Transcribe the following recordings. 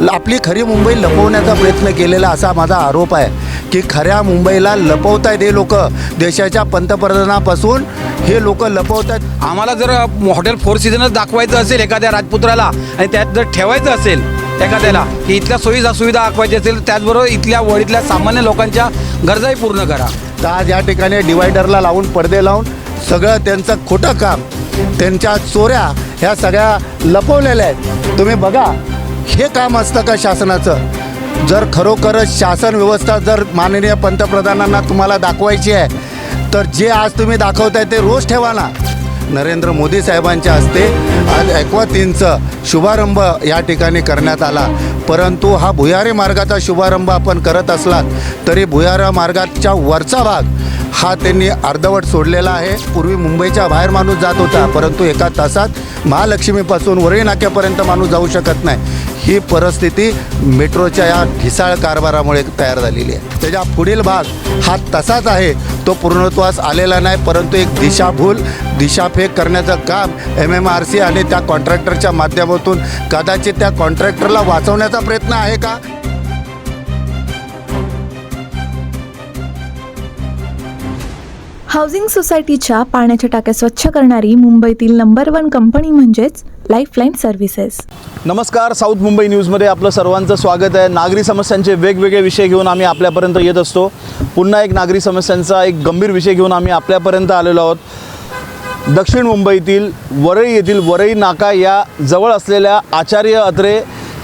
आपली खरी मुंबई लपवण्याचा प्रयत्न केलेला असा माझा आरोप आहे की खऱ्या मुंबईला लपवत आहेत हे लोक देशाच्या पंतप्रधानापासून हे लोक लपवत आहेत आम्हाला जर हॉटेल फोर सीझनच दाखवायचं असेल एखाद्या राजपुत्राला आणि त्यात जर ठेवायचं असेल एखाद्याला की इथल्या सोयी सुविधा दाखवायची असेल त्याचबरोबर इथल्या वळीतल्या सामान्य लोकांच्या गरजाही पूर्ण करा. तर आज या ठिकाणी डिवायडरला लावून पडदे लावून सगळं त्यांचं खोटं काम त्यांच्या चोऱ्या ह्या सगळ्या लपवलेल्या आहेत. तुम्ही बघा हे काम असतं का शासनाचं? जर खरोखरच शासन व्यवस्था जर माननीय पंतप्रधानांना तुम्हाला दाखवायची आहे तर जे आज तुम्ही दाखवताय ते रोज ठेवा ना. नरेंद्र मोदी साहेबांच्या हस्ते आज ॲक्वातीनचा शुभारंभ या ठिकाणी करण्यात आला. परंतु हा भुयारी मार्गाचा शुभारंभ आपण करत असलात तरी भुयारा मार्गाच्या वरचा भाग हा त्यांनी अर्धवट सोडलेला आहे. पूर्वी मुंबईच्या बाहेर माणूस जात होता परंतु एका तासात महालक्ष्मीपासून वरळी नाक्यापर्यंत माणूस जाऊ शकत नाही. ही परिस्थिती मेट्रोच्या या ढिसाळ कारभारामुळे तयार झालेली आहे. त्याच्या पुढील भाग हा तसाच आहे. तो पूर्णत्वास आलेला नाही परंतु एक दिशाभूल दिशाफेक करण्याचं काम एम एम आर सी आणि त्या कॉन्ट्रॅक्टरच्या माध्यमातून कदाचित त्या कॉन्ट्रॅक्टरला वाचवण्याचा प्रयत्न आहे का? हाऊसिंग सोसायटीच्या पाण्याच्या टाक्या स्वच्छ करणारी मुंबईतील नंबर वन कंपनी म्हणजेच लाईफलाईन सर्व्हिसेस नमस्कार साऊथ मुंबई न्यूजमध्ये आपलं सर्वांचं स्वागत आहे. नागरी समस्यांचे वेगवेगळे विषय घेऊन आम्ही आपल्यापर्यंत येत असतो. पुन्हा एक नागरी समस्यांचा एक गंभीर विषय घेऊन आम्ही आपल्यापर्यंत आलेलो आहोत. दक्षिण मुंबईतील वरळी येथील वरळी नाका या जवळ असलेल्या आचार्य अत्रे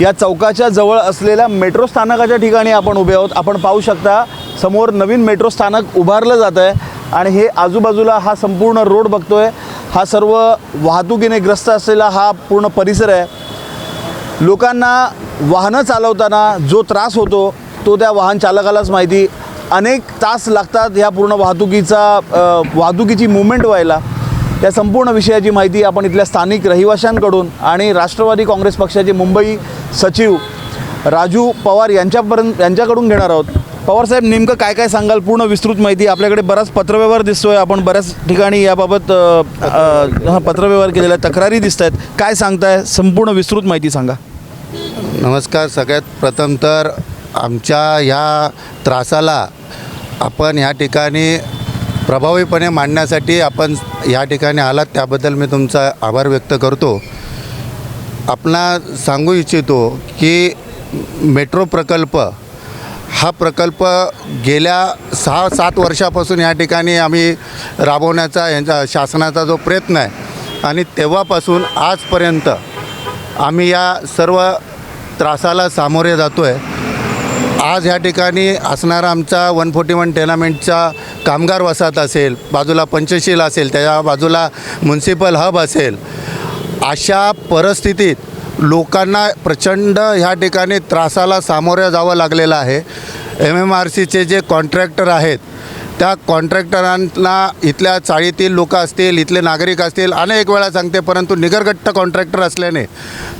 या चौकाच्या जवळ असलेल्या मेट्रो स्थानकाच्या ठिकाणी आपण उभे आहोत. आपण पाहू शकता समोर नवीन मेट्रो स्थानक उभारलं जात आहे आणि हे आजूबाजूला हा संपूर्ण रोड बघतोय. हा सर्व वाहतुकीने ग्रस्त असलेला हा पूर्ण परिसर आहे. लोकांना वाहनं चालवताना जो त्रास होतो तो त्या वाहन चालकालाच माहिती. अनेक तास लागतात ह्या पूर्ण वाहतुकीचा वाहतुकीची मुवमेंट व्हायला. या संपूर्ण विषयाची माहिती आपण इथल्या स्थानिक रहिवाशांकडून आणि राष्ट्रवादी काँग्रेस पक्षाचे मुंबई सचिव राजू पवार यांच्यापर्यंत यांच्याकडून घेणार आहोत. पवार साहेब नेमकं काय काय सांगाल? पूर्ण विस्तृत माहिती. आपल्याकडे बराच पत्रव्यवहार दिसतोय. आपण बऱ्याच ठिकाणी याबाबत हा पत्रव्यवहार केलेला तक्रारी दिसत आहेत काय सांगताय? संपूर्ण विस्तृत माहिती सांगा. नमस्कार सगळ्यात प्रथम तर आमच्या ह्या त्रासाला आपण ह्या ठिकाणी प्रभावीपणे मांडण्यासाठी आपण या ठिकाणी आलात त्याबद्दल मी तुमचा आभार व्यक्त करतो. आपणा सांगू इच्छितो की मेट्रो प्रकल्प हा प्रकल्प गेल्या सहा सात वर्षापासून या ठिकाणी आम्ही राबवण्याचा यांचा शासनाचा जो प्रयत्न आहे आणि तेव्हापासून आजपर्यंत आम्ही या सर्व त्रासाला सामोरे जातो आहे आज ह्या ठिकाणी असणारा आमचा वन फोर्टी वन टेनामेंटचा कामगार वसाहत असेल बाजूला पंचशील असेल त्याच्या बाजूला म्युन्सिपल हब असेल अशा परिस्थितीत लोकांना प्रचंड ह्या ठिकाणी त्रासाला सामोरं जावं लागलेलं आहे. एम एम आर सीचे जे कॉन्ट्रॅक्टर आहेत त्या कॉन्ट्रॅक्टरांना इथल्या चाळीतील लोक असतील इथले नागरिक असतील अनेक वेळा सांगते परंतु निगरगट्ट कॉन्ट्रॅक्टर असल्याने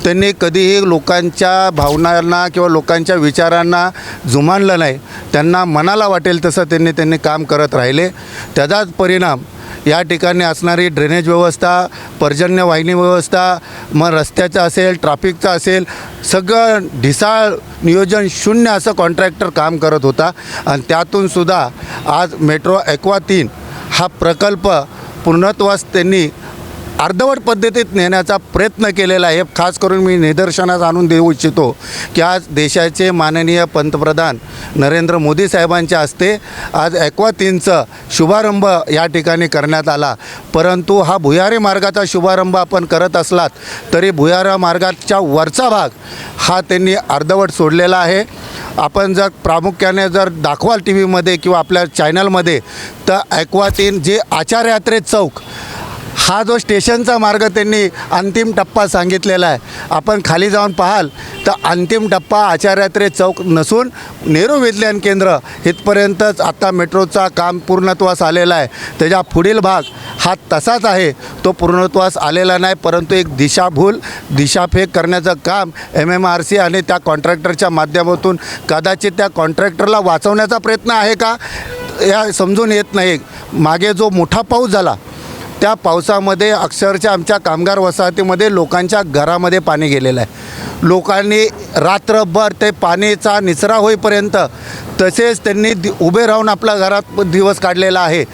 त्यांनी कधीही लोकांच्या भावनांना किंवा लोकांच्या विचारांना जुमानलं नाही. त्यांना मनाला वाटेल तसं त्यांनी त्यांनी काम करत राहिले. त्याचाच परिणाम या ठिकाणी असणारी ड्रेनेज व्यवस्था पर्जन्य वाहिनी व्यवस्था मग रस्त्याचं असेल ट्रॅफिकचं असेल सगळं ढिसाळ नियोजन शून्य असं कॉन्ट्रॅक्टर काम करत होता. आणि त्यातूनसुद्धा आज मेट्रो ॲक्वा तीन हा प्रकल्प पूर्णत्वास त्यांनी अर्धवट पद्धतीत नेण्याचा प्रयत्न केलेला आहे. खास करून मी निदर्शनास आणून देऊ इच्छितो की आज देशाचे माननीय पंतप्रधान नरेंद्र मोदी साहेबांच्या हस्ते आज ॲक्वा तीनचं शुभारंभ या ठिकाणी करण्यात आला. परंतु हा भुयारी मार्गाचा शुभारंभ आपण करत असलात तरी भुयारा मार्गाच्या वरचा भाग हा त्यांनी अर्धवट सोडलेला आहे. आपण जर प्रामुख्याने जर दाखवाल टी व्हीमध्ये किंवा आपल्या चॅनलमध्ये तर ॲक्वा तीन जे आचार्यात्रे चौक हा जो स्टेशनचा मार्ग त्यांनी अंतिम टप्पा सांगितलेला आहे. आपण खाली जाऊन पाहाल तर अंतिम टप्पा आचार्यात्रे चौक नसून नेहरू विज्ञान केंद्र इथपर्यंतच आत्ता मेट्रोचा काम पूर्णत्वास आलेला आहे. त्याच्या पुढील भाग हा तसाच आहे. तो पूर्णत्वास आलेला नाही परंतु एक दिशाभूल दिशाफेक करण्याचं काम एम एम आर सी आणि त्या कॉन्ट्रॅक्टरच्या माध्यमातून कदाचित त्या कॉन्ट्रॅक्टरला वाचवण्याचा प्रयत्न आहे का? या समजून येत नाही. मागे जो मोठा पाऊस झाला त्या पावसामध्ये अक्षरशः आमच्या कामगार वसाहतीमध्ये लोकांच्या घरामध्ये पाणी गेलेलं आहे. लोकांनी रात्रभर ते पाण्याचा निचरा होईपर्यंत तसेच त्यांनी दि उभे राहून आपल्या घरात दिवस काढलेला आहे.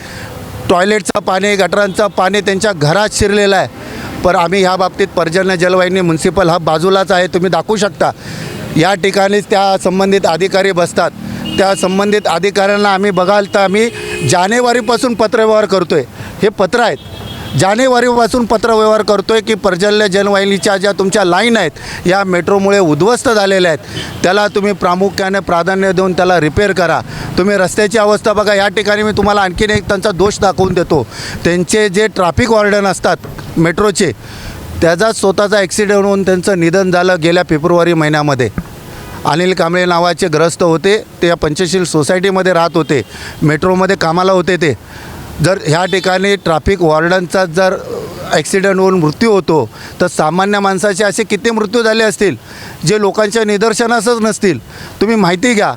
टॉयलेटचं पाणी गटरांचं पाणी त्यांच्या घरात शिरलेलं आहे. पण आम्ही ह्या बाबतीत पर्जन्य जलवाहिनी म्युन्सिपल हा बाजूलाच आहे. तुम्ही दाखवू शकता. या ठिकाणीच त्या संबंधित अधिकारी बसतात. त्या संबंधित अधिकाऱ्यांना आम्ही बघाल तर आम्ही जानेवारीपासून पत्रव्यवहार करतो आहे हे पत्र आहेत. जानेवारीपासून पत्रव्यवहार करतो आहे की पर्जन्य जलवाहिनीच्या ज्या तुमच्या लाईन आहेत या मेट्रोमुळे उद्ध्वस्त झालेल्या आहेत त्याला तुम्ही प्रामुख्याने प्राधान्य देऊन त्याला रिपेअर करा. तुम्ही रस्त्याची अवस्था बघा या ठिकाणी मी तुम्हाला आणखीन एक त्यांचा दोष दाखवून देतो. त्यांचे जे ट्रॅफिक वॉर्डन असतात मेट्रोचे त्याचा स्वतःचा ॲक्सिडेंट होऊन त्यांचं निधन झालं गेल्या फेब्रुवारी महिन्यामध्ये. अनिल कांबळे नावाचे ग्रस्त होते ते या पंचशील सोसायटीमध्ये राहत होते मेट्रोमध्ये कामाला होते ते. जर ह्या ठिकाणी ट्रॅफिक वॉर्डनचा जर ॲक्सिडेंट होऊन मृत्यू होतो तर सामान्य माणसाचे असे किती मृत्यू झाले असतील? जे लोकांच्या निदर्शनासच नसतील. तुम्ही माहिती घ्या.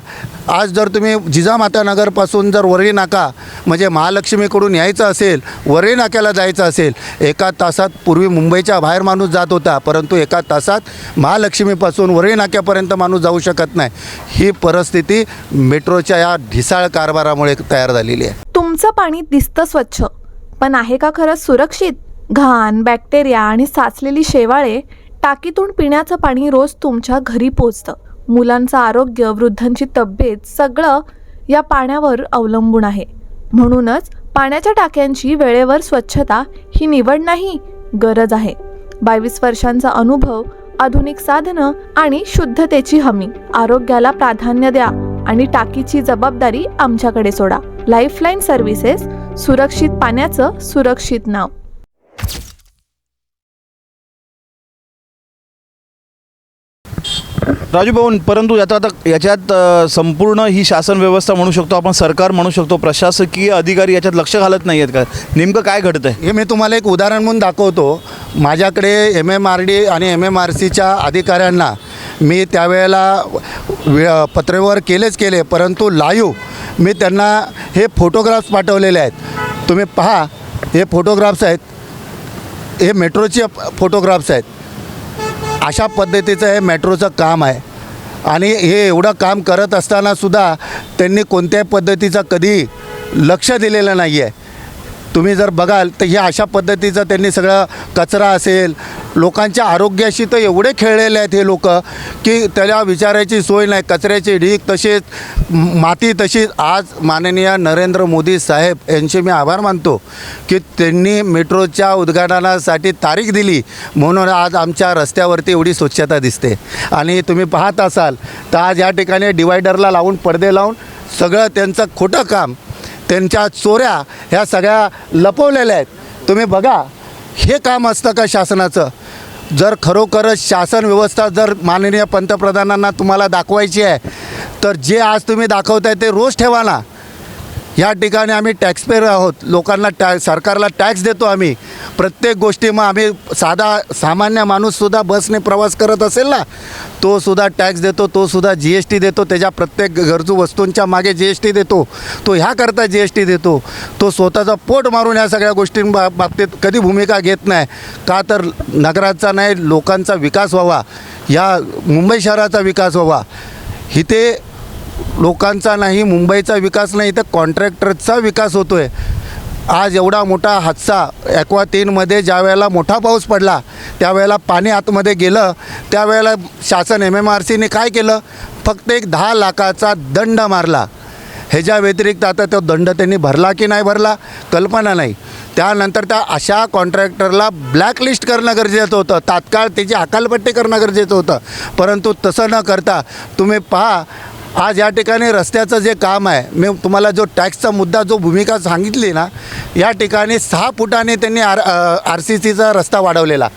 आज जर तुम्ही जिजामाता नगरपासून जर वरळी नाका म्हणजे महालक्ष्मीकडून यायचं असेल वरळी नाक्याला जायचं असेल एका तासात पूर्वी मुंबईच्या बाहेर माणूस जात होता परंतु एका तासात महालक्ष्मीपासून वरळी नाक्यापर्यंत माणूस जाऊ शकत नाही. ही परिस्थिती मेट्रोच्या या ढिसाळ कारभारामुळे तयार झालेली आहे. तुमचं पाणी दिसतं स्वच्छ पण आहे का खरंच सुरक्षित? घाण बॅक्टेरिया आणि साचलेली शेवाळे टाकीतून पिण्याचं पाणी रोज तुमच्या घरी पोचतं. मुलांचं आरोग्य वृद्धांची तब्येत सगळं या पाण्यावर अवलंबून आहे. म्हणूनच पाण्याच्या टाक्यांची वेळेवर स्वच्छता ही निवड नाही गरज आहे. बावीस वर्षांचा अनुभव आधुनिक साधनं आणि शुद्धतेची हमी. आरोग्याला प्राधान्य द्या आणि टाकीची जबाबदारी आमच्याकडे सोडा. लाईफलाईन सर्व्हिसेस सुरक्षित पाण्याचं सुरक्षित नाव. राजू भाऊन परंतु याचा आता याच्यात संपूर्ण ही शासन व्यवस्था म्हणू शकतो आपण सरकार म्हणू शकतो प्रशासकीय अधिकारी याच्यात लक्ष घालत नाही आहेत का? नेमकं काय घडतं आहे हे मी तुम्हाला एक उदाहरण म्हणून दाखवतो. माझ्याकडे एम एम आर डी आणि एम एम आर सीच्या अधिकाऱ्यांना मी त्यावेळेला वे पत्रव्यवहार केलेच केले परंतु लाईव्ह मी त्यांना हे फोटोग्राफ्स पाठवलेले आहेत. तुम्ही पहा हे फोटोग्राफ्स आहेत. हे मेट्रोचे फोटोग्राफ्स आहेत. अशा पद्धतीचं हे मेट्रोचं काम आहे. आणि हे एवढं काम करत असतानासुद्धा त्यांनी कोणत्याही पद्धतीचं कधी लक्ष दिलेलं नाही आहे तुम्ही जर बघाल तर ह्या अशा पद्धतीचं त्यांनी सगळं कचरा असेल. लोकांच्या आरोग्याशी तर एवढे खेळलेले आहेत हे लोक की त्याला विचारायची सोय नाही. कचऱ्याची ढीक तसेच माती तशीच. आज माननीय नरेंद्र मोदी साहेब यांचे मी आभार मानतो की त्यांनी मेट्रोच्या उद्घाटनासाठी तारीख दिली. म्हणून आज आमच्या रस्त्यावरती एवढी स्वच्छता दिसते. आणि तुम्ही पाहत असाल तर आज या ठिकाणी डिवायडरला लावून पडदे लावून सगळं त्यांचं खोटं काम त्यांच्या चोऱ्या ह्या सगळ्या लपवलेल्या आहेत. तुम्ही बघा हे काम असतं का शासनाचं? जर खरोखरच शासन व्यवस्था जर माननीय पंतप्रधानांना तुम्हाला दाखवायची आहे तर जे आज तुम्ही दाखवताय ते रोज ठेवा ना. या ठिकाणी आम्ही टॅक्सपेअर आहोत. लोकांना टॅ सरकारला टॅक्स देतो आम्ही. प्रत्येक गोष्टी मग आम्ही साधा सामान्य माणूससुद्धा बसने प्रवास करत असेल ना तोसुद्धा टॅक्स देतो तोसुद्धा जी एस टी देतो त्याच्या प्रत्येक गरजू वस्तूंच्या मागे जी एस टी देतो तो ह्याकरता जी एस टी देतो. तो स्वतःचा पोट मारून ह्या सगळ्या गोष्टींबा बाबतीत कधी भूमिका घेत नाही. का तर नगराचा नाही लोकांचा विकास व्हावा. या मुंबई शहराचा विकास व्हावा. इथे लोकांचा नाही मुंबईचा विकास नाही तर कॉन्ट्रॅक्टरचा विकास होतो आहे आज एवढा मोठा हादसा ॲक्वा तीनमध्ये ज्या वेळेला मोठा पाऊस पडला त्यावेळेला पाणी आतमध्ये गेलं त्यावेळेला शासन एम एम आर सीने काय केलं? फक्त एक दहा लाखाचा दंड मारला. ह्याच्या व्यतिरिक्त आता तो दंड त्यांनी भरला की नाही भरला? कल्पना नाही. त्यानंतर त्या अशा कॉन्ट्रॅक्टरला ब्लॅकलिस्ट करणं गरजेचं होतं. तात्काळ त्याची हकालपट्टी करणं गरजेचं होतं. परंतु तसं न करता तुम्ही पहा आज या ठिकाणी रस्त्याचं जे काम आहे मी तुम्हाला जो टॅक्सचा मुद्दा जो भूमिका सांगितली ना या ठिकाणी सहा फुटाने त्यांनी आर आर सी सीचा रस्ता वाढवलेला.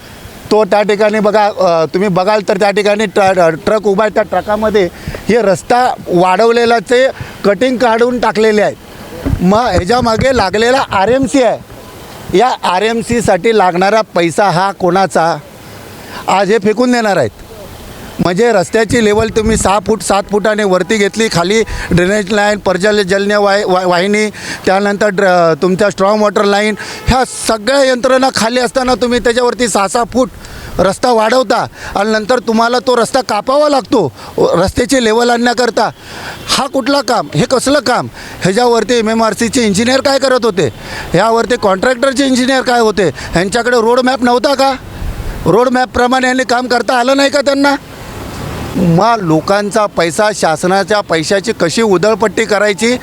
तो त्या ठिकाणी बघा तुम्ही बघाल तर त्या ठिकाणी ट्र ट्रक उभा आहे त्या ट्रकामध्ये हे रस्ता वाढवलेलाचे कटिंग काढून टाकलेले आहेत. मग ह्याच्यामागे लागलेला आर एम सी आहे. या आर एम सीसाठी लागणारा पैसा हा कोणाचा? आज हे फेकून देणार आहेत. म्हणजे रस्त्याची लेवल तुम्ही सहा फूट सात फुटाने वरती घेतली खाली ड्रेनेज लाईन पर्जल जलन्य वाय वा वाहिनी त्यानंतर ड्र तुमच्या स्ट्रॉंग वॉटर लाईन ह्या सगळ्या यंत्रणा खाली असताना तुम्ही त्याच्यावरती सहा सहा फूट रस्ता वाढवता आणि नंतर तुम्हाला तो रस्ता कापावा लागतो रस्त्याचे लेवल आणण्याकरता. हा कुठला काम? हे कसलं काम? ह्याच्यावरती एम एम आर सीचे इंजिनियर काय करत होते? ह्यावरती कॉन्ट्रॅक्टरचे इंजिनियर काय होते? ह्यांच्याकडे रोड मॅप नव्हता का? रोड मॅपप्रमाणे यांनी काम करता आलं नाही का त्यांना? मग लोकांचा पैसा शासनाच्या पैशाची कशी उधळपट्टी करायची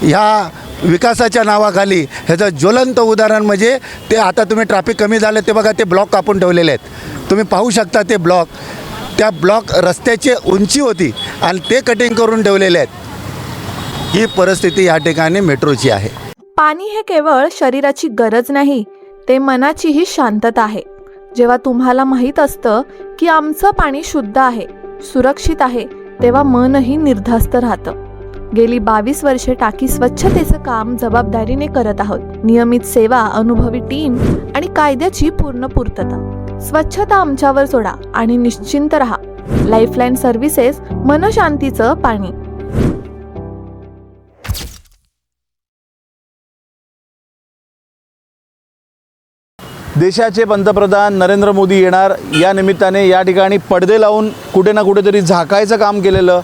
ह्या विकासाच्या नावाखाली ह्याचं ज्वलंत उदाहरण म्हणजे ते आता तुम्ही ट्रॅफिक कमी झालं ते बघा ते ब्लॉक कापून ठेवलेले आहेत. तुम्ही पाहू शकता ते ब्लॉक त्या ब्लॉक रस्त्याची उंची होती आणि ते कटिंग करून ठेवलेले आहेत. ही परिस्थिती या ठिकाणी मेट्रोची आहे. पाणी हे केवळ शरीराची गरज नाही ते मनाचीही शांतता आहे. जेव्हा तुम्हाला माहीत असतं की आमचं पाणी शुद्ध आहे सुरक्षित आहे तेव्हा मनही निर्धास्त राहतं. गेली बावीस वर्षे टाकी स्वच्छतेचं काम जबाबदारीने करत आहोत. नियमित सेवा अनुभवी टीम आणि कायद्याची पूर्ण पूर्तता. स्वच्छता आमच्यावर सोडा आणि निश्चिंत रहा. लाईफलाईन सर्व्हिसेस मनशांतीचं पाणी. देशाचे पंतप्रधान नरेंद्र मोदी येणार. या निमित्ताने या ठिकाणी पडदे लावून कुठे ना कुठेतरी झाकायचं काम केलेलं.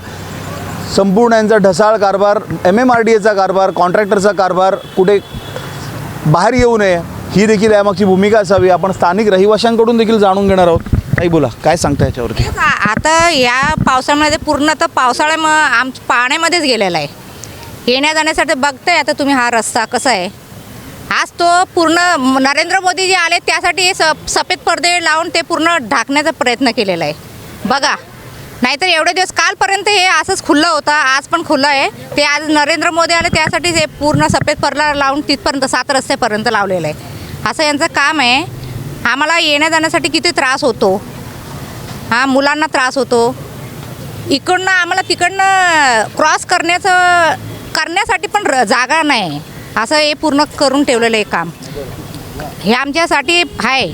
संपूर्ण यांचा ढसाळ कारभार एम एम आर डी एचा कारभार कॉन्ट्रॅक्टरचा कारभार कुठे बाहेर येऊ नये ही देखील यामागची भूमिका असावी. आपण स्थानिक रहिवाशांकडून देखील जाणून घेणार आहोत. काही बोला काय सांगता याच्यावरती? आता या पावसामध्ये पूर्ण तर पावसाळ्या आम पाण्यामध्येच गेलेला आहे. येण्या जाण्यासाठी बघताय आता तुम्ही हा रस्ता कसा आहे? आज तो पूर्ण नरेंद्र मोदी जे आले त्यासाठी स सफेद पडदे लावून ते पूर्ण ढाकण्याचा प्रयत्न केलेला आहे. बघा नाहीतर एवढे दिवस कालपर्यंत हे असंच खुल्लं होतं आज पण खुलं आहे. ते आज नरेंद्र मोदी आले त्यासाठी हे पूर्ण सफेद पडदा लावून तिथपर्यंत सात रस्त्यापर्यंत लावलेलं आहे. असं यांचं काम आहे. आम्हाला येण्या जाण्यासाठी किती त्रास होतो? हां मुलांना त्रास होतो. इकडनं आम्हाला तिकडनं क्रॉस करण्याचं करण्यासाठी पण र जागा नाही. असं हे पूर्ण करून ठेवलेलं आहे काम. हे आमच्यासाठी आहे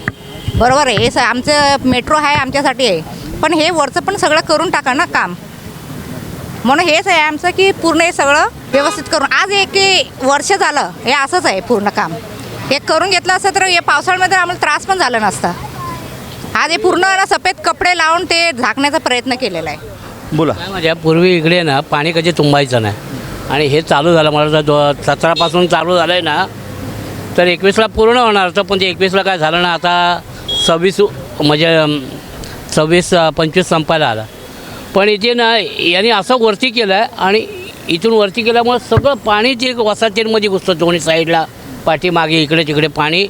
बरोबर आहे. हे स आमचं मेट्रो आहे आमच्यासाठी आहे. पण हे वरचं पण सगळं करून टाका ना काम. म्हणून हेच आहे आमचं की पूर्ण हे सगळं व्यवस्थित करून. आज एक वर्ष झालं. हे असंच आहे पूर्ण काम. हे करून घेतलं असतं तर हे पावसाळ्यामध्ये आम्हाला त्रास पण झाला नसता. आज हे पूर्ण ना सफेद कपडे लावून ते झाकण्याचा प्रयत्न केलेला आहे. बोला. काय म्हणजे पूर्वी इकडे ना पाणी कधी तुंबायचं नाही. आणि हे चालू झालं मला जर सतरापासून चालू झालं आहे ना तर एकवीसला पूर्ण होणार होतं पण ते एकवीसला काय झालं ना आता सव्वीस म्हणजे सव्वीस पंचवीस संपायला आला. पण इथे ना यांनी असं वरती केलं आहे आणि इथून वरती केल्यामुळे सगळं पाणी ते वसाहतींमध्ये घुसतं दोन्ही साईडला पाठीमागे इकडे तिकडे पाणी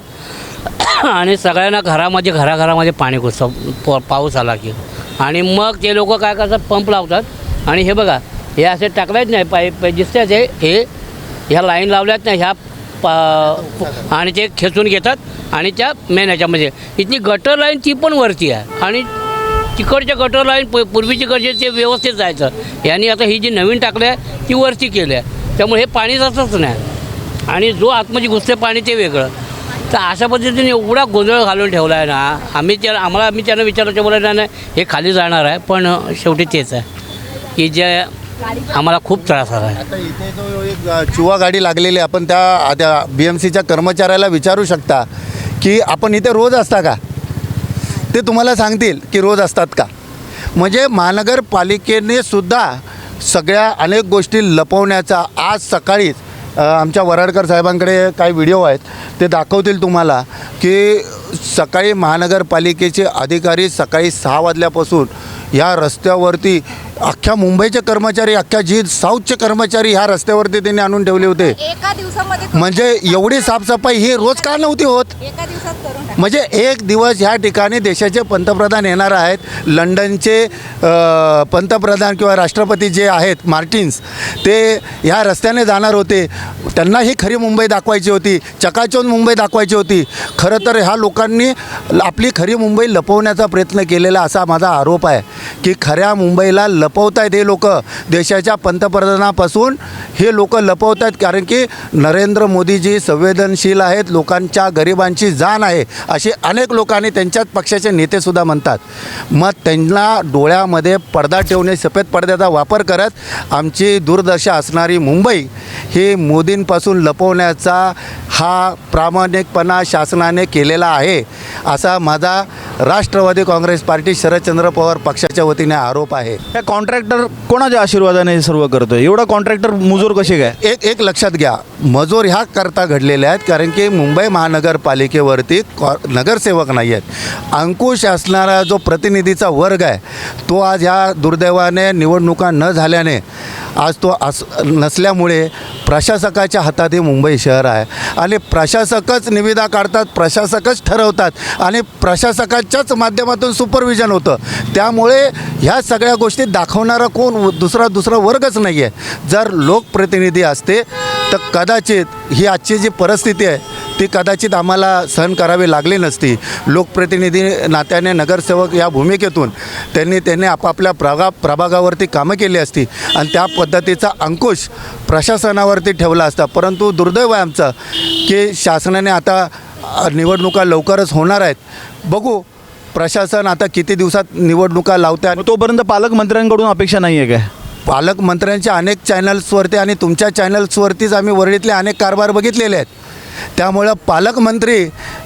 आणि सगळ्यांना घरामध्ये घराघरामध्ये पाणी घुसतं प पाऊस आला की. आणि मग ते लोक काय करतात पंप लावतात. आणि हे बघा हे असे टाकलेच नाही. पाईप दिसते हे हे ह्या लाईन लावल्यात ना ह्या पा आणि ते खेचून घेतात आणि त्या मेन ह्याच्यामध्ये इथली गटर लाईन ती पण वरती आहे. आणि तिकडच्या गटर लाईन प पूर्वीची गरजे ते व्यवस्थित जायचं. यांनी आता ही जी नवीन टाकली आहे ती वरती केली आहे. त्यामुळे हे पाणी जातच नाही. आणि जो आतमध्ये घुसते पाणी ते वेगळं. तर अशा पद्धतीने एवढा गोंधळ घालून ठेवला आहे ना आम्ही त्या आम्हाला आम्ही त्यांना विचारायचं बोलायला नाही हे खाली जाणार आहे. पण शेवटी तेच आहे. की जे आम्हाला खूप त्रास झाला. आहे आता इथे जो एक चुवा गाडी लागलेली आहे, आपण त्या त्या बी एम सीच्या कर्मचाऱ्याला विचारू शकता की आपण इथे रोज असता का? ते तुम्हाला सांगतील की रोज असतात का? म्हणजे महानगरपालिकेने सुद्धा सगळ्या अनेक गोष्टी लपवण्याचा आज सकाळीच आमच्या वराडकर साहेबांकडे काही व्हिडिओ आहेत. ते दाखवतील तुम्हाला की सकाळी महानगरपालिकेचे अधिकारी सकाळी सहा वाजल्यापासून ह्या रस्त्यावरती अख्ख्या मुंबईचे कर्मचारी अख्ख्या जी साऊथचे कर्मचारी ह्या रस्त्यावरती त्यांनी आणून ठेवले होते एका दिवसामध्ये करून- म्हणजे एवढी साफसफाई ही रोज का नव्हती होत एका दिवसात. म्हणजे एक दिवस ह्या ठिकाणी देशाचे पंतप्रधान येणार आहेत. लंडनचे पंतप्रधान किंवा राष्ट्रपती जे आहेत मार्टिन्स ते ह्या रस्त्याने जाणार होते. त्यांना ही खरी मुंबई दाखवायची होती. चकाचोन मुंबई दाखवायची होती. खरं तर ह्या लोकांनी आपली खरी मुंबई लपवण्याचा प्रयत्न केलेला असा माझा आरोप आहे. की खऱ्या मुंबईला लपवत आहेत हे लोक. देशाच्या पंतप्रधानापासून हे लोक लपवत आहेत कारण की नरेंद्र मोदीजी संवेदनशील आहेत. लोकांच्या गरिबांची जाण आहे. असे अनेक लोक आणि त्यांच्याच पक्षाचे नेतेसुद्धा म्हणतात. मग त्यांना डोळ्यामध्ये पडदा ठेवणे सफेद पडद्याचा वापर करत आमची दुर्दशा असणारी मुंबई ही मोदींपासून लपवण्याचा हा प्रामाणिकपणा शासनाने केलेला आहे असा माझा राष्ट्रवादी काँग्रेस पार्टी शरदचंद्र पवार पक्षाच्या वतीने आरोप आहे. हे कॉन्ट्रॅक्टर कोणाच्या आशीर्वादाने हे सर्व करतोय? एवढा कॉन्ट्रॅक्टर मुजोर कसे काय? एक एक लक्षात घ्या मजूर ह्या करता घडलेले आहेत कारण की मुंबई महानगरपालिकेवरती कॉ नगरसेवक नाही आहेत. अंकुश असणारा जो प्रतिनिधीचा वर्ग आहे तो आज ह्या दुर्दैवाने निवडणुका न झाल्याने आज तो अस नसल्यामुळे प्रशासकाच्या हातात हे मुंबई शहर आहे. आणि प्रशासकच निविदा काढतात प्रशासकच ठरवतात आणि प्रशासकाच्याच माध्यमातून सुपरविजन होतं. त्यामुळे ह्या सगळ्या गोष्टी दाखवणारा कोण दुसरा दुसरा वर्गच नाही आहे जर लोकप्रतिनिधी असते तर कदाचित ही आजची जी परिस्थिती आहे ती कदाचित आम्हाला सहन करावी लागली नसती. लोकप्रतिनिधी नात्याने नगरसेवक या भूमिकेतून त्यांनी त्यांनी आपापल्या प्रगा प्रभागावरती कामं केली असती आणि त्या पद्धतीचा अंकुश प्रशासनावरती ठेवला असता. परंतु दुर्दैव आहे आमचं की शासनाने आता निवडणुका लवकरच होणार आहेत. बघू प्रशासन आता किती दिवसात निवडणुका लावते मग तोपर्यंत पालकमंत्र्यांकडून अपेक्षा नाही आहे काय पालकमंत्र्यांच्या अनेक चॅनल्सवरती आणि तुमच्या चॅनल्सवरतीच आम्ही वरळीतले अनेक कारभार बघितलेले आहेत. त्यामुळं पालकमंत्री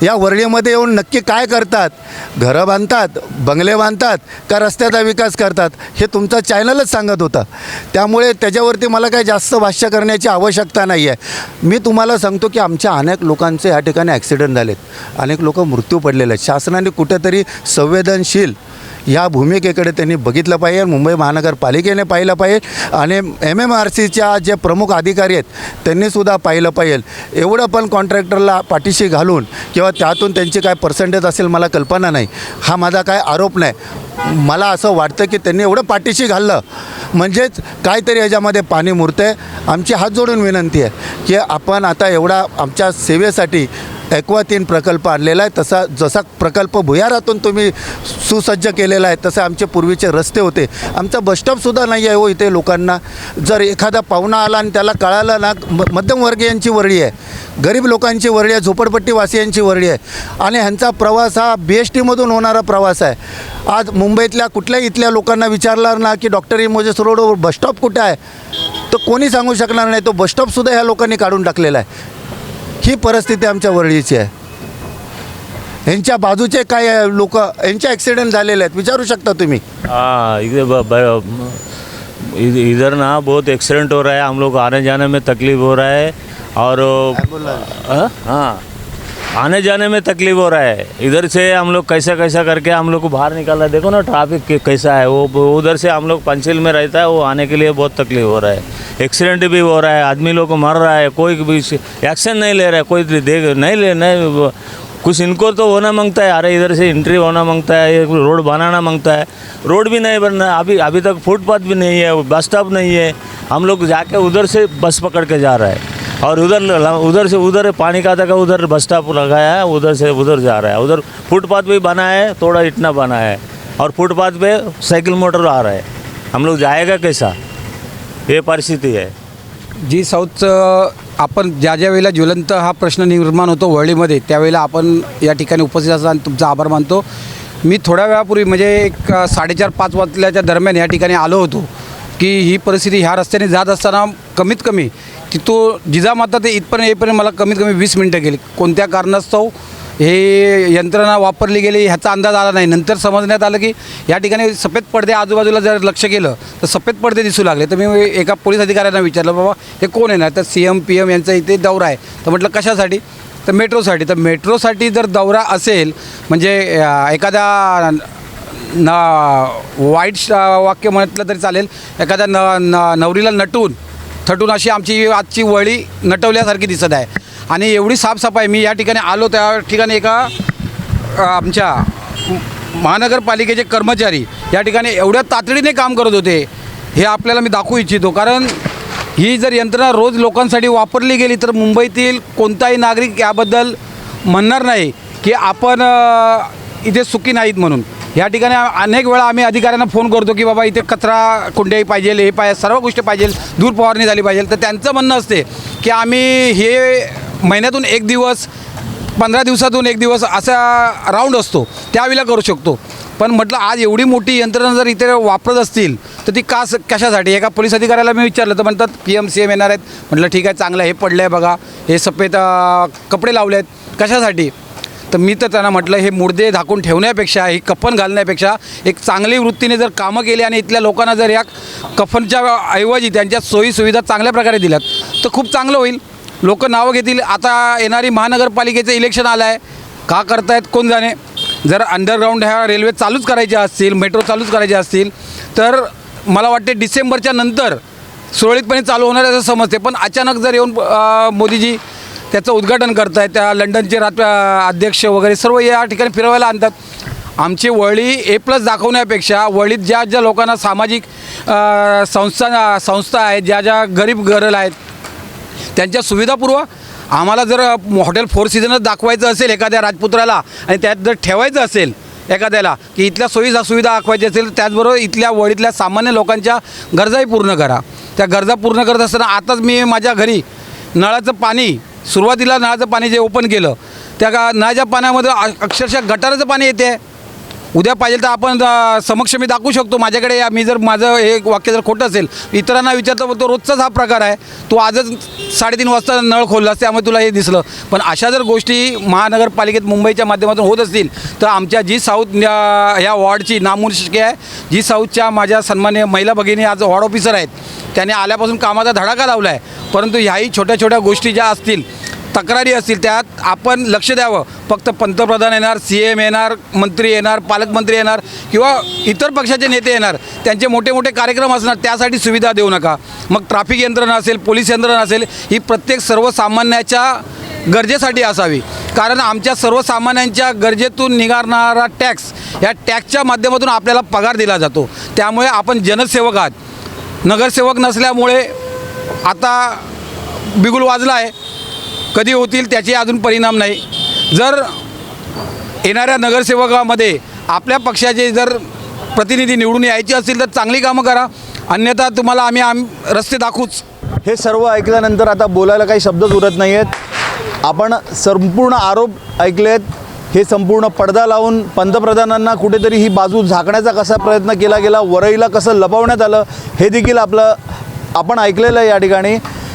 या वर्णीमध्ये येऊन नक्की काय करतात? घरं बांधतात बंगले बांधतात का रस्त्याचा विकास करतात? हे तुमचं चॅनलच सांगत होता. त्यामुळे त्याच्यावरती मला काही जास्त भाष्य करण्याची आवश्यकता नाही आहे मी तुम्हाला सांगतो की आमच्या अनेक लोकांचे या ठिकाणी ॲक्सिडेंट झालेत. अनेक लोक मृत्यू पडलेले आहेत. शासनाने कुठेतरी संवेदनशील या भूमिकेकडे त्यांनी बघितलं पाहिजे मुंबई महानगरपालिकेने पाहिलं पाहिजे. आणि एम एम आर सीच्या जे प्रमुख अधिकारी आहेत त्यांनीसुद्धा पाहिलं पाहिजे. एवढं पण कॉन्ट्रॅक्टरला पाठीशी घालून किंवा त्यातून त्यांची काय पर्सेंटेज असेल मला कल्पना नाही. हा माझा काय आरोप नाही. मला असं वाटतं की त्यांनी एवढं पाठीशी घाललं. म्हणजेच काहीतरी याच्यामध्ये पाणी मुरतं आहे आमची हात जोडून विनंती आहे की आपण आता एवढा आमच्या सेवेसाठी ॲक्वातीन प्रकल्प आणलेला आहे. तसा जसा प्रकल्प भुयारातून तुम्ही सुसज्ज केलेला आहे तसे आमचे पूर्वीचे रस्ते होते. आमचा बसस्टॉपसुद्धा नाही आहे हो इथे लोकांना. जर एखादा पाहुणा आला आणि त्याला कळालं ना म मध्यमवर्गीयांची वर्णी आहे. गरीब लोकांची वर्णी आहे झोपडपट्टीवासियांची वर्णी आहे. आणि ह्यांचा प्रवास हा बी एस टीमधून होणारा प्रवास आहे. आज मुंबईतल्या कुठल्याही इथल्या लोकांना विचारणार ना की डॉक्टर इमोजेस रोडवर बसस्टॉप कुठं आहे? तर कोणी सांगू शकणार नाही. तो बसस्टॉपसुद्धा ह्या लोकांनी काढून टाकलेला आहे. ही परिस्थिती आमच्या वरळीची आहे. यांच्या बाजूचे काय लोक यांचे ॲक्सिडेंट झालेले आहेत विचारू शकता तुम्ही? हाँ इधर ब- ब- इध- इधर ना बहुत एक्सीडेंट हो रहा है हम लोग आने जाने में तकलीफ हो रहा है और हाँ? आने जाने में तकलीफ़ हो रहा है। इधर से हम लोग कैसा कैसा करके हम लोग को बाहर निकाला देखो ना ट्रैफ़िक कैसा है। वो वो उधर से हम लोग पंचिल में रहता है, वो आने के लिए बहुत तकलीफ़ हो रहा है। एक्सीडेंट भी हो रहा है, आदमी लोग को मर रहा है, कोई भी एक्शन नहीं ले रहा है, कोई देख, नहीं ले, नहीं कुछ इनको तो होना माँगता है। अरे, इधर से एंट्री होना माँगता है रोड बनाना माँगता है। रोड भी नहीं बनना, अभी अभी तक फुटपाथ भी नहीं है बस स्टॉप नहीं है। हम लोग जाके उधर से बस पकड़ के जा रहा है। और उधर ल- उधर से उधर पानी का तक उधर बस स्टॉप लगाया है उधर से उधर जा रहा है। उधर फुटपाथ भी बना है थोड़ा इतना बना है। और फुटपाथ पे साइकिल मोटर आ रहा है। हम लोग जाएगा कैसा? ये परिस्थिति है। जी साऊथचं आपण ज्या ज्या वेळेला ज्वलंत हा प्रश्न निर्माण होतो वरळीमध्ये त्यावेळेला आपण या ठिकाणी उपस्थित असताना तुमचा आभार मानतो. मी थोड्या वेळापूर्वी म्हणजे एक साडेचार पाच वाजल्याच्या दरम्यान या ठिकाणी आलो होतो की ही परिस्थिती ह्या रस्त्याने जात असताना कमीत कमी तिथं जिजामाता ते इथपर्यंत येईपर्यंत मला कमीत कमी वीस मिनटं गेली. कोणत्या कारणास्तव हे यंत्रणा वापरली गेली ह्याचा अंदाज आला नाही. नंतर समजण्यात आलं की या ठिकाणी सफेद पडदे आजूबाजूला जर लक्ष केलं तर सफेद पडदे दिसू लागले. तर मी एका पोलीस अधिकाऱ्यांना विचारलं बाबा हे कोण येणार तर सी एम पी एम यांचा इथे दौरा आहे. तर म्हटलं कशासाठी? तर मेट्रोसाठी. तर मेट्रोसाठी जर दौरा असेल म्हणजे एखादा एखाद्या न वाईट श- वाक्य म्हटलं तरी चालेल. एखाद्या न नवरीला नटून थटून अशी आमची आजची वळी नटवल्यासारखी दिसत आहे. आणि एवढी साफसफाई मी या ठिकाणी आलो त्या ठिकाणी एका आमच्या महानगरपालिकेचे कर्मचारी या ठिकाणी एवढ्या तातडीने काम करत होते हे आपल्याला मी दाखवू इच्छितो. कारण ही जर यंत्रणा रोज लोकांसाठी वापरली गेली तर मुंबईतील कोणताही नागरिक याबद्दल म्हणणार नाही की आपण इथे सुखी नाहीत म्हणून. या ठिकाणी अनेक वेळा आम्ही अधिकाऱ्यांना फोन करतो की बाबा इथे कचरा कुंड्याही पाहिजे हे पाहिजे सर्व गोष्टी पाहिजे दूर फवारणी झाली पाहिजे. तर त्यांचं म्हणणं असते की आम्ही हे महिन्यातून एक दिवस पंधरा दिवसातून एक दिवस असा राऊंड असतो त्यावेळेला करू शकतो. पण म्हटलं आज एवढी मोठी यंत्रणा जर इथे वापरत असतील तर ती का कशासाठी? एका पोलीस अधिकाऱ्याला मी विचारलं तर म्हणतात पी एम सी एम येणार आहेत. म्हटलं ठीक आहे चांगलं हे पडलं आहे बघा. हे सफेद कपडे लावले आहेत कशासाठी? तर मी तर त्यांना म्हटलं हे मुर्दे झाकून ठेवण्यापेक्षा ही कफन घालण्यापेक्षा एक चांगली वृत्तीने जर कामं केली आणि इथल्या लोकांना जर या कफनच्या ऐवजी त्यांच्या सोयीसुविधा चांगल्या प्रकारे दिल्यात तर खूप चांगलं होईल. लोक नावं घेतील. आता येणारी महानगरपालिकेचं इलेक्शन आलं आहे का करतायत कोण जाणे? जर अंडरग्राऊंड ह्या रेल्वे चालूच करायच्या असतील मेट्रो चालूच करायच्या असतील तर मला वाटते डिसेंबरच्या नंतर सुरळीतपणे चालू होणार असं समजते. पण अचानक जर येऊन मोदीजी त्याचं उद्घाटन करत आहे त्या लंडनचे राज अध्यक्ष वगैरे सर्व या ठिकाणी फिरवायला आणतात. आमची वळी ए प्लस दाखवण्यापेक्षा वळीत ज्या ज्या लोकांना सामाजिक संस्था संस्था आहेत ज्या ज्या गरीब गरल आहेत त्यांच्या सुविधापूर्व आम्हाला जर हॉटेल फोर सीझनच दाखवायचं असेल एखाद्या राजपुत्राला आणि त्यात जर ठेवायचं असेल एखाद्याला की इथल्या सोयी सुविधा दाखवायची असेल त्याचबरोबर इथल्या वळीतल्या सामान्य लोकांच्या गरजाही पूर्ण करा. त्या गरजा पूर्ण करत असताना आताच मी माझ्या घरी नळाचं पाणी सुरुवातीला नळाचं पाणी जे ओपन केलं त्या का नळाच्या पाण्यामध्ये अक्षरशः गटाराचं पाणी येते. उद्या पाहिजे तर आपण समक्ष मी दाखवू शकतो. माझ्याकडे मी जर माझं हे वाक्य जर खोटं असेल इतरांना विचारतो तो रोजचाच हा प्रकार आहे. तो आजच साडेतीन वाजता नळ खोललास त्यामुळे तुला हे दिसलं. पण अशा जर गोष्टी महानगरपालिकेत मुंबईच्या माध्यमातून होत असतील तर आमच्या जी साऊथ ह्या वॉर्डची नामुष्की आहे. जी साऊथच्या माझ्या सन्मान्य महिला भगिनी आज वॉर्ड ऑफिसर आहेत. त्याने आल्यापासून कामाचा धडाका लावला आहे परंतु ह्याही छोट्या छोट्या गोष्टी ज्या असतील तक्रारी असतील त्यात आपण लक्ष द्यावं. फक्त पंतप्रधान येणार सी एम येणार मंत्री येणार पालकमंत्री येणार किंवा इतर पक्षाचे नेते येणार. त्यांचे मोठे मोठे कार्यक्रम असणार त्यासाठी सुविधा देऊ नका. मग ट्रॅफिक यंत्रणा असेल पोलीस यंत्रणा असेल ही प्रत्येक सर्वसामान्याच्या गरजेसाठी असावी. कारण आमच्या सर्वसामान्यांच्या गरजेतून निघणारा टॅक्स या टॅक्सच्या माध्यमातून आपल्याला पगार दिला जातो. त्यामुळे आपण जनसेवक आहात. नगरसेवक नसल्यामुळे आता बिगुल वाजला आहे कधी होतील त्याचे अजून परिणाम नाही. जर येणाऱ्या नगरसेवकामध्ये आपल्या पक्षाचे जर प्रतिनिधी निवडून यायचे असतील तर चांगली कामं करा. अन्यथा तुम्हाला आम्ही आम रस्ते दाखवूच. हे सर्व ऐकल्यानंतर आता बोलायला काही शब्दच उरत नाही आहेत आपण संपूर्ण आरोप ऐकलेत. हे संपूर्ण पडदा लावून पंतप्रधानांना कुठेतरी ही बाजू झाकण्याचा कसा प्रयत्न केला गेला वरईला कसं लपवण्यात आलं हे देखील आपलं आपण ऐकलेलं आहे या ठिकाणी.